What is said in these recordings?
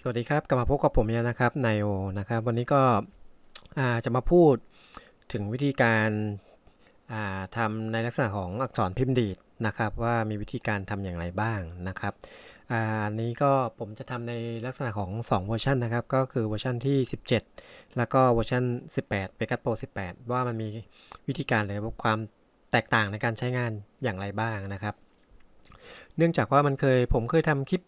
สวัสดีครับกลับมาพบกับผมอีกแล้วนะครับนายโอนะครับวันนี้ก็จะมาพูดถึงวิธีการาทำในลักษณะของอักษรพิมพ์ดีดนะครับว่ามีวิธีการทำอย่างไรบ้างนะครับอันนี้ก็ผมจะทำในลักษณะของ 2 เวอร์ชันนะครับก็คือเวอร์ชันที่ 17 แล้วก็เวอร์ชัน18 p e g a s Pro 18 ว่ามันมีวิธีการหรือว่าความแตกต่างในการใช้งานอย่างไรบ้างนะครับ เนื่องจากว่ามันเคยผมเคยทำคลิป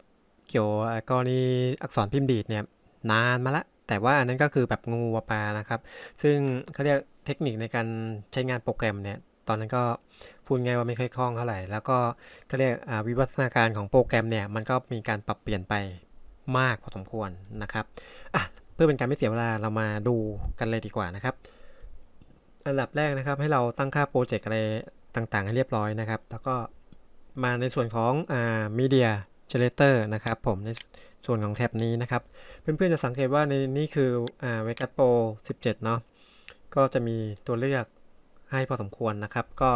เกี่ยวกรณีอักษรพิมพ์ดีดเนี่ยนานมาละแต่ว่าอันนั้นก็คือแบบงูปลานะครับ ซึ่งเขาเรียกเทคนิคในการใช้งานโปรแกรมเนี่ยตอนนั้นก็พูดง่ายว่าไม่ค่อยคล่องเท่าไหร่ แล้วก็เขาเรียกวิวัฒนาการของโปรแกรมเนี่ยมันก็มีการปรับเปลี่ยนไปมากพอสมควรนะครับอะเพื่อเป็นการไม่เสียเวลาเรามาดูกันเลยดีกว่านะครับ อันดับแรกนะครับให้เราตั้งค่าโปรเจกต์อะไรต่างๆ ให้เรียบร้อยนะครับ แล้วก็มาในส่วนของอ่า media generator นะครับผมในส่วนของแท็บนี้นะครับ เพื่อนๆจะสังเกตว่าในนี่คืออ่า Vegas Pro 17 เนาะก็จะมีตัวเลือกให้พอสมควรนะครับ ก็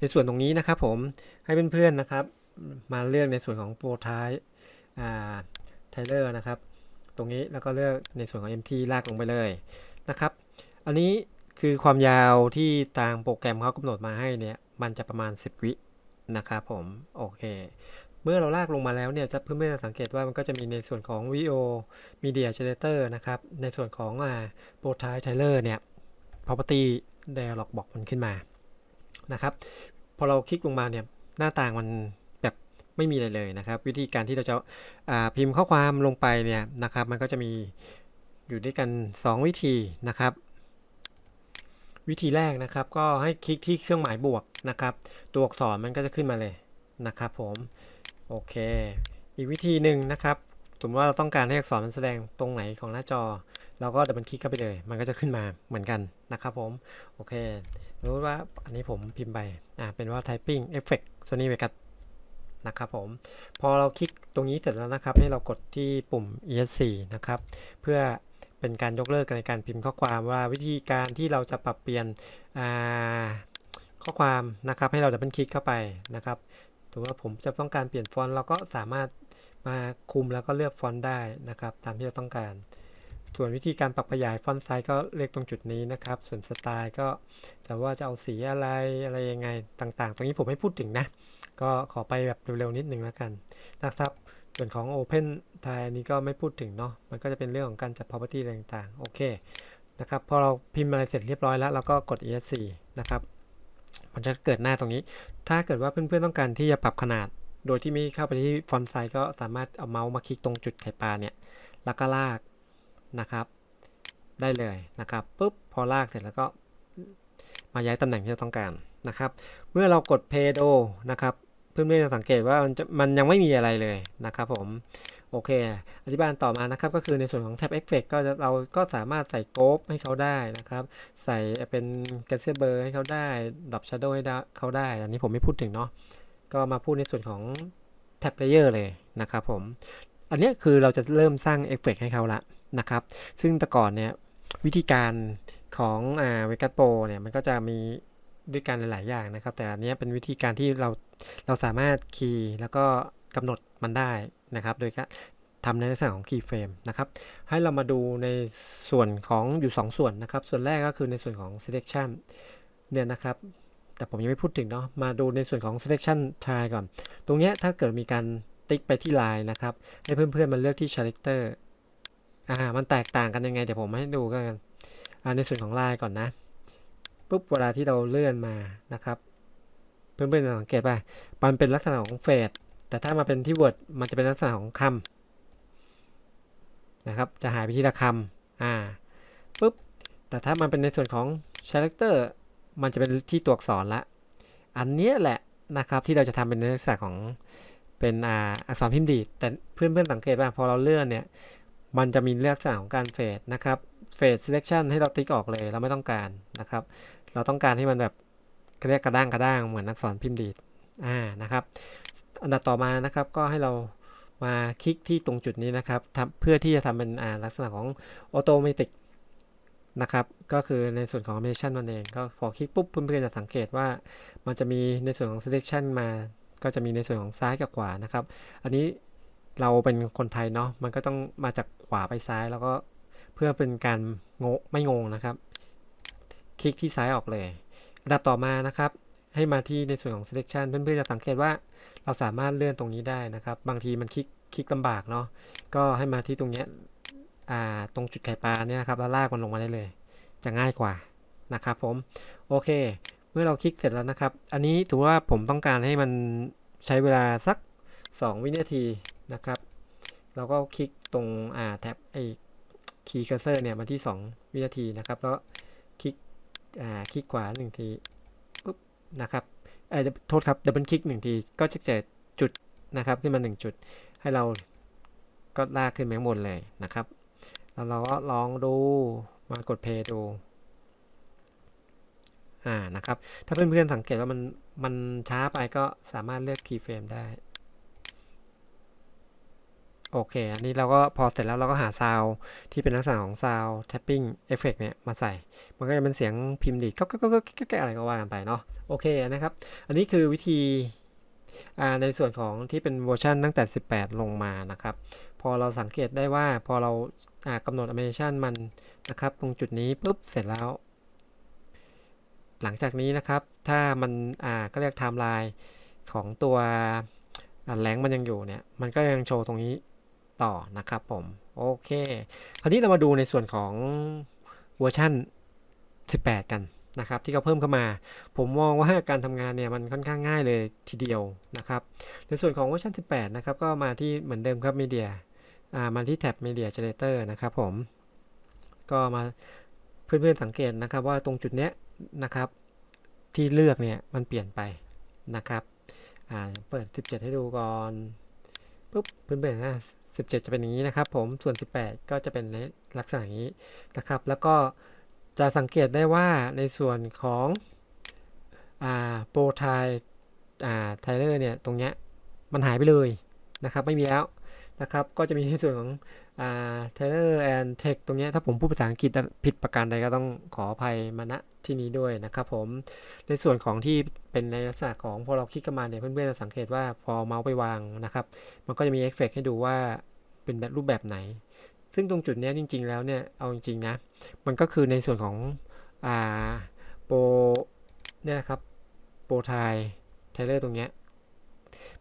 ในส่วนตรงนี้นะครับผมให้เพื่อนๆนะครับ มาเลือกในส่วนของโปรท้ายอ่าไทเลอร์นะครับ ตรงนี้แล้วก็เลือกในส่วนของ MT ลากลงไปเลยนะครับ อันนี้คือความยาวที่ทางโปรแกรมเขากำหนดมาให้เนี่ย มันจะประมาณ 10 วินะครับผม โอเค เมื่อเราลากลงมาแล้วเนี่ยจะเพื่อนๆจะสังเกตว่ามันก็จะมีในส่วนของ VO Media Generator นะครับ ในส่วนของอ่า Pro Type Trailer เนี่ย Property Dialog บอกมันขึ้นมานะครับ พอเราคลิกลงมาเนี่ยหน้าต่างมันแบบไม่มีอะไรเลยนะครับ วิธีการที่เราจะาพิมพ์ข้อความลงไปเนี่ยนะครับ มันก็จะมีอยู่ด้วยกัน 2 วิธีนะครับ วิธีแรกนะครับ ก็ให้คลิกที่เครื่องหมายบวกนะครับ ตัวอักษรมันก็จะขึ้นมาเลยนะครับผม โอเค อีกวิธีหนึ่งนะครับสมมติว่าเราต้องการให้อักษรมันแสดงตรงไหนของหน้าจอ เราก็ดับเบิลคลิกเข้าไปเลย มันก็จะขึ้นมาเหมือนกันนะครับผม โอเคสมมติว่าอันนี้ผมพิมพ์ไปอ่าเป็นว่า typing effect Sony Vegas นะครับผม พอเราคลิกตรงนี้เสร็จแล้วนะครับ ให้เรากดที่ปุ่ม ESC นะครับ เพื่อเป็นการยกเลิกในการพิมพ์ข้อความว่าวิธีการที่เราจะปรับเปลี่ยนอ่าข้อความนะครับ ให้เราดับเบิลคลิกเข้าไปนะครับ ถือว่าผมจะต้องการเปลี่ยนฟอนต์เราก็สามารถมาคุมแล้วก็เลือกฟอนต์ได้นะครับ ตามที่เราต้องการ ส่วนวิธีการปรับขยายฟอนต์ไซส์ก็เลือกตรงจุดนี้นะครับ ส่วนสไตล์ก็จะว่าจะเอาสีอะไรอะไรยังไงต่างๆ ตรงนี้ผมไม่พูดถึงนะ ก็ขอไปแบบเร็วๆนิดนึงแล้วกันนะครับ ส่วนของ Open t i นี้ก็ไม่พูดถึงเนาะ มันก็จะเป็นเรื่องของการจัด property อะไรต่างๆ โอเคนะครับ พอเราพิมพ์อะไรเสร็จเรียบร้อยแล้วเราก็กด ESC นะครับ มันจะเกิดหน้าตรงนี้ ถ้าเกิดว่าเพื่อนๆต้องการที่จะปรับขนาด โดยที่ไม่เข้าไปที่ฟอนต์ไซส์ก็สามารถเอาเมาส์มาคลิกตรงจุดไข่ปลาเนี่ย แล้วก็ลากนะครับ ได้เลยนะครับปุ๊บพอลากเสร็จแล้วก็มาย้ายตำแหน่งที่เราต้องการนะครับ เมื่อเรากดเพโดนะครับ เพื่อนๆจะสังเกตว่ามันจะมันยังไม่มีอะไรเลยนะครับผม โอเค อธิบายต่อมานะครับ ก็คือในส่วนของ Tab Effect ก็จะเราก็สามารถใส่โกฟให้เขาได้นะครับ ใส่เป็น g a z e b e r ให้เขาได้ดับ Shadow ให้ได้เขาได้ อันนี้ผมไม่พูดถึงเนาะก็มาพูดในส่วนของ Tab Layer เลยนะครับผม อันนี้คือเราจะเริ่มสร้างเอฟเฟกให้เขาละนะครับ ซึ่งแต่ก่อนเนี่ยวิธีการของอ่า Vegas Pro เนี่ยมันก็จะมีด้วยกันหลาย ๆ อย่างนะครับ แต่อันนี้เป็นวิธีการที่เรา เราสามารถคีย์แล้วก็กำหนดมันได้นะครับ โดยการทำในลักษณะของ key frame นะครับ ให้เรามาดูในส่วนของอยู่ 2 ส่วนนะครับ ส่วนแรกก็คือในส่วนของ selection เนี่ยนะครับ แต่ผมยังไม่พูดถึงเนาะ มาดูในส่วนของ selection try ก่อน ตรงเนี้ยถ้าเกิดมีการติ๊กไปที่ line นะครับ ให้เพื่อนๆมันเลือกที่ character อ่า มันแตกต่างกันยังไง เดี๋ยวผมให้ดูกัน อ่า ในส่วนของ line ก่อนนะ ปุ๊บ เวลาที่เราเลื่อนมานะครับ เพื่อนๆจะสังเกตป่ะมันเป็นลักษณะของเฟสแต่ถ้ามาเป็นที่ word มันจะเป็นลักษณะของคำนะครับจะหายไปที่ละคำอ่าปุ๊บแต่ถ้ามันเป็นในส่วนของ character มันจะเป็นที่ตัวอักษรละ อันนี้แหละนะครับที่เราจะทำเป็นในลักษณะของเป็นอ่าอักษรพิมพ์ดีดแต่เพื่อนๆสังเกตว่าพอเราเลื่อนเนี่ยมันจะมีลักษณะของการเฟดนะครับเฟด selection ให้เราติ๊กออกเลยเราไม่ต้องการนะครับ เราต้องการให้มันแบบ เรียกกระด้างกระด้างเหมือนอักษรพิมพ์ดีดอ่านะครับ อันดับต่อมานะครับก็ให้เรามาคลิกที่ตรงจุดนี้นะครับเพื่อที่จะทำเป็นลักษณะของ automatic นะครับ ก็คือในส่วนของ animation มันเอง ก็พอคลิกปุ๊บเพื่อนๆจะสังเกตว่า มันจะมีในส่วนของ selection มา ก็จะมีในส่วนของซ้ายกับขวานะครับ อันนี้เราเป็นคนไทยเนาะ มันก็ต้องมาจากขวาไปซ้ายแล้วก็เพื่อเป็นการงงไม่งงนะครับ คลิกที่ซ้ายออกเลยันดับต่อมานะครับ ให้มาที่ในส่วนของ selection เพื่อนๆจะสังเกตว่าเราสามารถเลื่อนตรงนี้ได้นะครับ บางทีมันคลิกคลิกลำบากเนาะก็ให้มาที่ตรงเนี้ยอ่าตรงจุดไข่ปลาเนี่ยนะครับแล้วลากมันลงมาได้เลย จะง่ายกว่านะครับผมโอเค เมื่อเราคลิกเสร็จแล้วนะครับ อันนี้ถือว่าผมต้องการให้มันใช้เวลาสัก 2 วินาทีนะครับเราก็คลิกตรงอ่าแท็บไอ้คีย์เคอร์เซอร์เนี่ยมาที่ 2 วินาทีนะครับแล้วคลิก อ่าคลิกขวาหนึ่งทีปุ๊บนะครับเอ่อโทษครับดับเบิลคลิกหนึ่งทีก็จะเจอจุดนะครับขึ้นมา1จุด ให้เราก็ลากขึ้นไปข้างบนเลยนะครับ แล้วเราก็ลองดูมากดเพย์ดูอ่านะครับ ถ้าเพื่อนๆสังเกตว่ามันมันช้าไปก็สามารถเลือกคีย์เฟรมได้ โอเค อันนี้เราก็พอเสร็จแล้วเราก็หาซาวที่เป็นลักษณะของซาวแท็ปปิ้งเอฟเฟกเนี่ยมาใส่ มันก็จะเป็นเสียงพิมพ์ดีดก็ก็ก็ก็ก็อะไรก็ว่ากันไปเนาะ โอเคนะครับ อันนี้คือวิธีในส่วนของที่เป็นเวอร์ชันตั้งแต่ 18 ลงมานะครับ พอเราสังเกตได้ว่าพอเราอ่ากำหนด animation มันนะครับ ตรงจุดนี้ปุ๊บเสร็จแล้ว หลังจากนี้นะครับ ถ้ามันก็เรียกไทม์ไลน์ของตัวแหลงมันยังอยู่เนี่ย มันก็ยังโชว์ตรงนี้ ต่อนะครับผม โอเค คราวนี้เรามาดูในส่วนของเวอร์ชัน18 กันนะครับที่เขาเพิ่มเข้ามา ผมมองว่าการทำงานเนี่ยมันค่อนข้างง่ายเลยทีเดียวนะครับ ในส่วนของเวอร์ชัน18 นะครับ ก็มาที่เหมือนเดิมครับ Media อ่ามาที่แท็บ Media Generator นะครับผม ก็มาเพื่อนๆสังเกตนะครับว่าตรงจุดเนี้ยนะครับที่เลือกเนี่ยมันเปลี่ยนไปนะครับ อ่าเปิด 17 ให้ดูก่อนปุ๊บเพื่อนๆนะ 17 จะเป็นอย่างนี้นะครับผมส่วน 18 ก็จะเป็นในลักษณะอย่างนี้นะครับ แล้วก็จะสังเกตได้ว่าในส่วนของอ่าโปรไทอ่าไทเลอร์เนี่ยตรงเนี้ยมันหายไปเลยนะครับ ไม่มีแล้ว นะครับ ก็จะมีในส่วนของอ่า Taylor and Tech ตรงนี้ถ้าผมพูดภาษาอังกฤษผิดประการใดก็ต้องขออภัยมาณที่นี้ด้วยนะครับผมในส่วนของที่เป็นในลักษณะของพอเราคลิกเข้ามาเนี่ยเพื่อนๆจะสังเกตว่าพอเมาส์ไปวางนะครับ มันก็จะมีเอฟเฟกให้ดูว่าเป็นแบบรูปแบบไหน ซึ่งตรงจุดนี้จริง ๆ แล้วเนี่ยเอาจริงๆนะมันก็คือในส่วนของอ่าโปรเนี่ยนะครับโปรไทไทเลอร์ตรงเนี้ย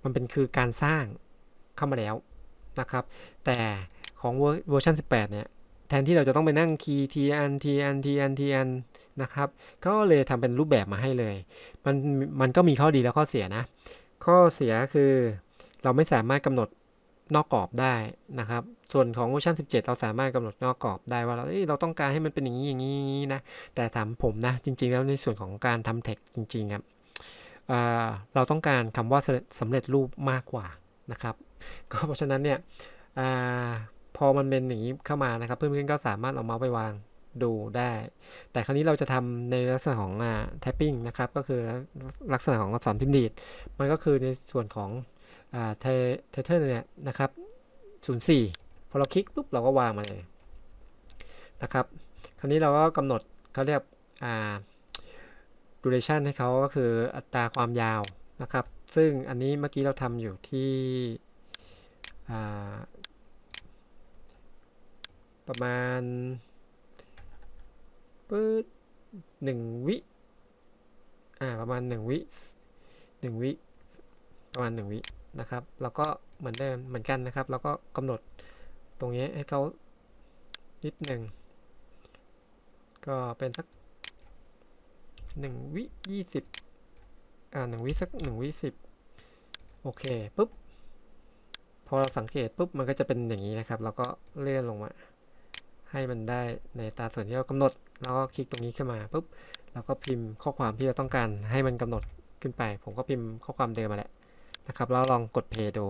มันเป็นคือการสร้างเข้ามาแล้ว นะครับ แต่ของเวอร์ชัน18 เนี่ย แทนที่เราจะต้องไปนั่งคีย์ tn tn tn tn นะครับก็เลยทำเป็นรูปแบบมาให้เลย มันมันก็มีข้อดีและข้อเสียนะ ข้อเสียคือเราไม่สามารถกำหนดนอกกรอบได้นะครับ ส่วนของเวอร์ชัน17 เราสามารถกำหนดนอกกรอบได้ว่าเราเเราต้องการให้มันเป็นอย่างนี้อย่างนี้อย่างนี้นะ แต่ถามผมนะ จริง ๆ แล้วในส่วนของการทำเทคจริงๆครับเราต้องการคำว่าสำเร็จรูปมากกว่านะครับ ก็เพราะฉะนั้นเนี่ยอพอมันเป็นอย่างนี้เข้ามานะครับ เพื่อนๆก็สามารถเอาเมาส์ไปวางดูได้ แต่คราวนี้เราจะทำในลักษณะของอ่า typing นะครับ ก็คือลักษณะของอักษรพิมพ์ดีด มันก็คือในส่วนของอ่า title เนี่ยนะครับ04 พอเราคลิกปุ๊บเราก็วางมาเลยนะครับ คราวนี้เราก็กำหนดเขาเรียกอ่า duration ให้เขาก็คืออัตราความยาวนะครับ ซึ่งอันนี้เมื่อกี้เราทำอยู่ที่ ประมาณปื๊ดหนึ่งวิอ่าประมาณหนึ่งวิหนึ่งวิประมาณหนึ่งวินะครับ แล้วก็เหมือนเดิมเหมือนกันนะครับ แล้วก็กำหนดตรงนี้ให้เขานิดหนึ่งก็เป็นสักหนึ่งวิยี่สิบอ่าหนึ่งวิสักหนึ่งวิสิบโอเคปุ๊บ พอเราสังเกตปุ๊บมันก็จะเป็นอย่างนี้นะครับแล้วก็เลื่อนลงมา ให้มันได้ในตาส่วนที่เรากำหนด แล้วก็คลิกตรงนี้ขึ้นมาปุ๊บเราก็พิมพ์ข้อความที่เราต้องการให้มันกำหนดขึ้นไป ผมก็พิมพ์ข้อความเดิมมาแหละนะครับแล้วลองกดเพย์ดู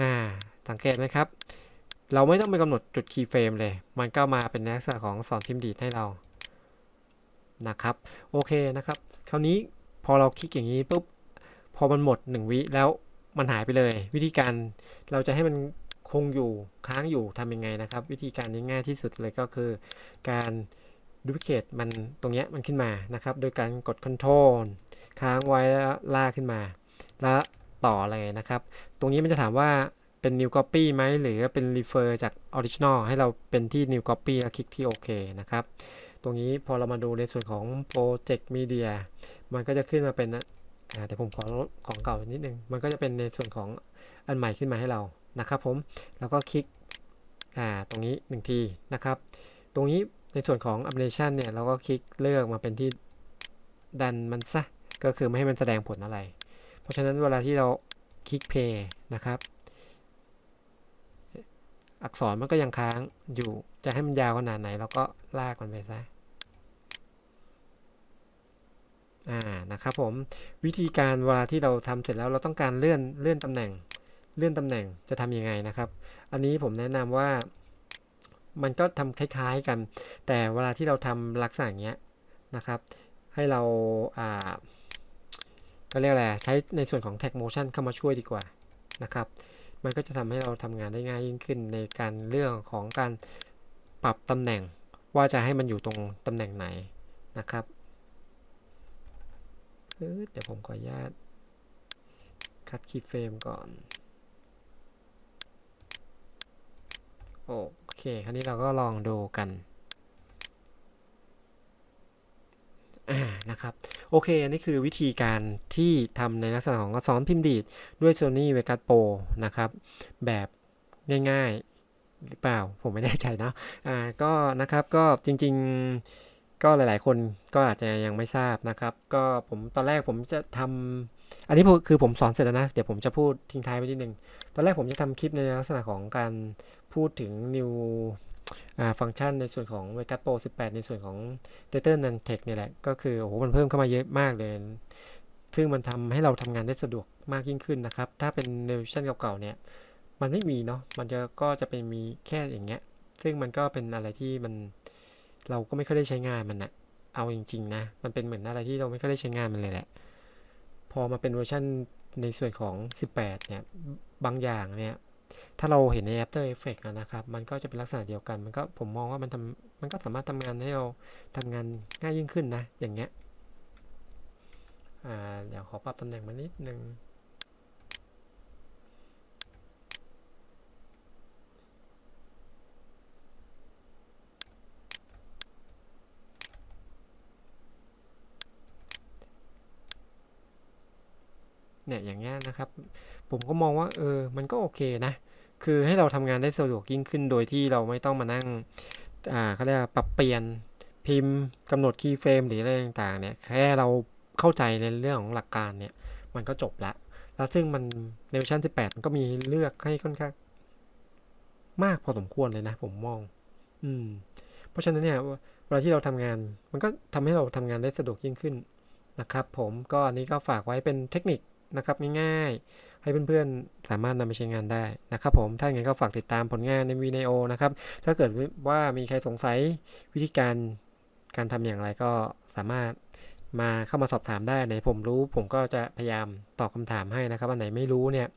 อ่าสังเกตไหมครับ เราไม่ต้องไปกำหนดจุดคีย์เฟรมเลย มันก็มาเป็นลักษณะของสอนพิมพ์ดีดให้เรานะครับโอเคนะครับ คราวนี้พอเราคลิกอย่างนี้ปุ๊บพอมันหมด 1 วิแล้ว มันหายไปเลย วิธีการเราจะให้มันคงอยู่ค้างอยู่ทำยังไงนะครับ วิธีการง่ายที่สุดเลยก็คือ การดูพิเคตมันตรงเนี้ยมันขึ้นมานะครับ โดยการกด Ctrl ค้างไว้แล้วลากขึ้นมา แล้วต่อเลยนะครับ ตรงนี้มันจะถามว่าเป็น new copy ไหมหรือเป็น refer จาก original ให้เราเป็นที่ new copy แล้วคลิกที่โอเคนะครับ ตรงนี้พอเรามาดูในส่วนของ project media มันก็จะขึ้นมาเป็น อ่าแต่ผมขอลดของเก่านิดนึง มันก็จะเป็นในส่วนของอันใหม่ขึ้นมาให้เรานะครับผม แล้วก็คลิกอ่าตรงนี้หนึ่งทีนะครับ ตรงนี้ในส่วนของ animation เนี่ยเราก็คลิกเลือกมาเป็นที่ดันมันซะ ก็คือไม่ให้มันแสดงผลอะไร เพราะฉะนั้นเวลาที่เราคลิก play นะครับ อักษรมันก็ยังค้างอยู่ จะให้มันยาวขนาดไหนเราก็ลากมันไปซะ อ่านะครับผมวิธีการเวลาที่เราทำเสร็จแล้วเราต้องการเลื่อนเลื่อนตำแหน่ง เลื่อนตำแหน่งจะทำยังไงนะครับ อันนี้ผมแนะนำว่ามันก็ทำคล้ายๆกัน แต่เวลาที่เราทำลักษณะอย่างเงี้ยนะครับ ให้เราอ่าก็เรียกอะไรใช้ในส่วนของ tag motion เข้ามาช่วยดีกว่านะครับ มันก็จะทำให้เราทำงานได้ง่ายยิ่งขึ้นในการเรื่องของการปรับตำแหน่งว่าจะให้มันอยู่ตรงตำแหน่งไหนนะครับ เอ้ยเดี๋ยวผมขออนุญาต คัดคีย์เฟรมก่อน โอเค คราวนี้เราก็ลองดูกันอ่านะครับโอเค อันนี้คือวิธีการที่ทำในลักษณะของอักษรพิมพ์ดีดด้วย Sony Vegas Pro นะครับ แบบง่ายๆ หรือเปล่า ผมไม่แน่ใจนะอ่าก็นะครับก็จริงๆ ก็หลาย ๆ คนก็อาจจะยังไม่ทราบนะครับ ก็ผมตอนแรกผมจะทำอันนี้คือผมสอนเสร็จแล้วนะ เดี๋ยวผมจะพูดทิ้งท้ายไว้นิดนึง ตอนแรกผมจะทำคลิปในลักษณะของการพูดถึง new ฟังก์ชันในส่วนของ Vegas Pro 18 ในส่วนของ Data n a n t e c h เนี่ยแหละ ก็คือโอ้โหมันเพิ่มเข้ามาเยอะมากเลย ซึ่งมันทำให้เราทำงานได้สะดวกมากยิ่งขึ้นนะครับ ถ้าเป็นเวอร์ชันเก่าๆ เนี่ย มันไม่มีเนาะ มันจะก็จะเป็นมีแค่อย่างเงี้ย ซึ่งมันก็เป็นอะไรที่มัน เราก็ไม่ค่อยได้ใช้งานมันนะเอาจริงๆนะ มันเป็นเหมือนอะไรที่เราไม่ค่อยได้ใช้งานมันเลยแหละ พอมาเป็นเวอร์ชันในส่วนของ 18 เนี่ย บางอย่างเนี่ย ถ้าเราเห็นใน After Effects นะครับ มันก็จะเป็นลักษณะเดียวกัน มันก็ผมมองว่ามันทำมันก็สามารถทำงานให้เราทำงานง่ายยิ่งขึ้นนะ อย่างเงี้ย อ่า เดี๋ยวขอปรับตำแหน่งมานิดนึง เนี่ยอย่างเงี้ยนะครับ ผมก็มองว่าเออมันก็โอเคนะ คือให้เราทำงานได้สะดวกยิ่งขึ้นโดยที่เราไม่ต้องมานั่งอ่าเขาเรียกว่าปรับเปลี่ยนพิมพ์กำหนดคีย์เฟรมหรืออะไรต่างๆเนี่ยแค่เราเข้าใจในเรื่องของหลักการเนี่ย มันก็จบละ แล้วซึ่งมันในเวอร์ชัน18 มันก็มีเลือกให้ค่อนข้างมากพอสมควรเลยนะ ผมมอง อืม เพราะฉะนั้นเนี่ยเวลาที่เราทำงาน มันก็ทำให้เราทำงานได้สะดวกยิ่งขึ้นนะครับ ผมก็อันนี้ก็ฝากไว้เป็นเทคนิค นะครับง่ายๆ ให้เพื่อนๆ สามารถนำไปใช้งานได้นะครับผม ถ้าอย่างไรก็ฝากติดตามผลงานในวีดีโอนะครับ ถ้าเกิดว่ามีใครสงสัยวิธีการการทำอย่างไรก็สามารถมาเข้ามาสอบถามได้ไหนผมรู้ ผมก็จะพยายามตอบคำถามให้นะครับอันไหนไม่รู้เนี่ย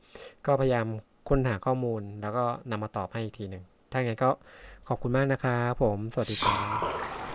ก็พยายามค้นหาข้อมูล แล้วก็นำมาตอบให้อีกทีหนึ่งถ้าอย่างไรก็ขอบคุณมากนะครับผม สวัสดีครับ